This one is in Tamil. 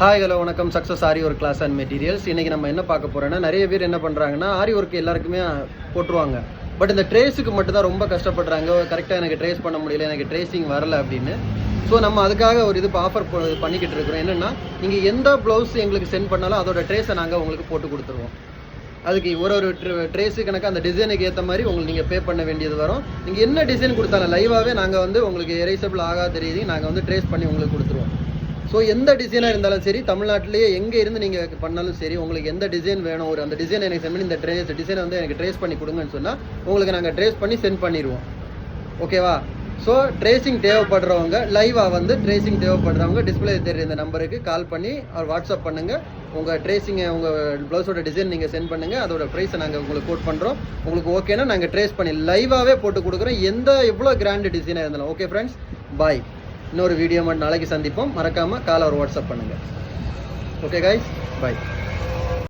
ஹாய் ஹலோ வணக்கம். Success Aari work class and materials இன்றைக்கி நம்ம என்ன பார்க்க போகிறோன்னா நிறைய பேர் என்ன பண்ணுறாங்கன்னா ஆரி ஒர்க் எல்லாருக்குமே போட்டுருவாங்க. பட் இந்த ட்ரேஸுக்கு மட்டும் தான் ரொம்ப கஷ்டப்படுறாங்க. கரெக்டாக எனக்கு ட்ரேஸ் பண்ண முடியல எனக்கு ட்ரேஸிங் வரல அப்படின்னு. ஸோ நம்ம அதுக்காக ஒரு இது ஆஃபர் பண்ணிக்கிட்டு இருக்கிறோம். என்னென்னா நீங்கள் எந்த ப்ளவுஸ் எங்களுக்கு சென்ட் பண்ணாலும் அதோட ட்ரேஸை நாங்கள் உங்களுக்கு போட்டு கொடுத்துருவோம். அதுக்கு ஒரு ஒரு ட்ரேஸு கணக்கு அந்த டிசைனுக்கு ஏற்ற மாதிரி உங்களுக்கு நீங்கள் பே பண்ண வேண்டியது வரும். நீங்கள் என்ன டிசைன் கொடுத்தாலும் லைவாகவே நாங்கள் வந்து உங்களுக்கு எரேசபிள் ஆகாத தெரியுது நாங்கள் வந்து ட்ரேஸ் பண்ணி உங்களுக்கு கொடுத்துருவோம். ஸோ எந்த டிசைனாக இருந்தாலும் சரி தமிழ்நாட்டிலேயே எங்கே இருந்து நீங்கள் பண்ணாலும் சரி உங்களுக்கு எந்த டிசைன் வேணும் ஒரு அந்த டிசைன் எனக்கு சென்ட் பண்ணி இந்த ட்ரேஸ் டிசைனை வந்து எனக்கு ட்ரேஸ் பண்ணி கொடுங்கன்னு சொன்னால் உங்களுக்கு நாங்கள் ட்ரேஸ் பண்ணி சென்ட் பண்ணிடுவோம் ஓகேவா ஸோ ட்ரேசிங் தேவைப்படுறவங்க லைவாக வந்து ட்ரேசிங் தேவைப்படுறவங்க டிஸ்பிளே தெரியுற இந்த நம்பருக்கு கால் பண்ணி அவர் வாட்ஸ்அப் பண்ணுங்கள் உங்கள் ட்ரேசிங்கை உங்கள் ப்ளவுஸோட டிசைன் நீங்கள் சென்ட் பண்ணுங்கள் அதோட ப்ரைஸை நாங்கள் உங்களுக்கு கோட் பண்ணுறோம் உங்களுக்கு ஓகேனா நாங்கள் ட்ரேஸ் பண்ணி லைவாகவே போட்டு கொடுக்குறோம். எந்த எவ்வளோ கிராண்டு டிசைனாக இருந்தாலும். ஓகே ஃப்ரெண்ட்ஸ் பாய் இன்னொரு வீடியோ மட்டும் நாளைக்கு சந்திப்போம். மறக்காமல் காலை அவர் வாட்ஸ்அப் பண்ணுங்கள் ஓகே காய்ஸ் பாய்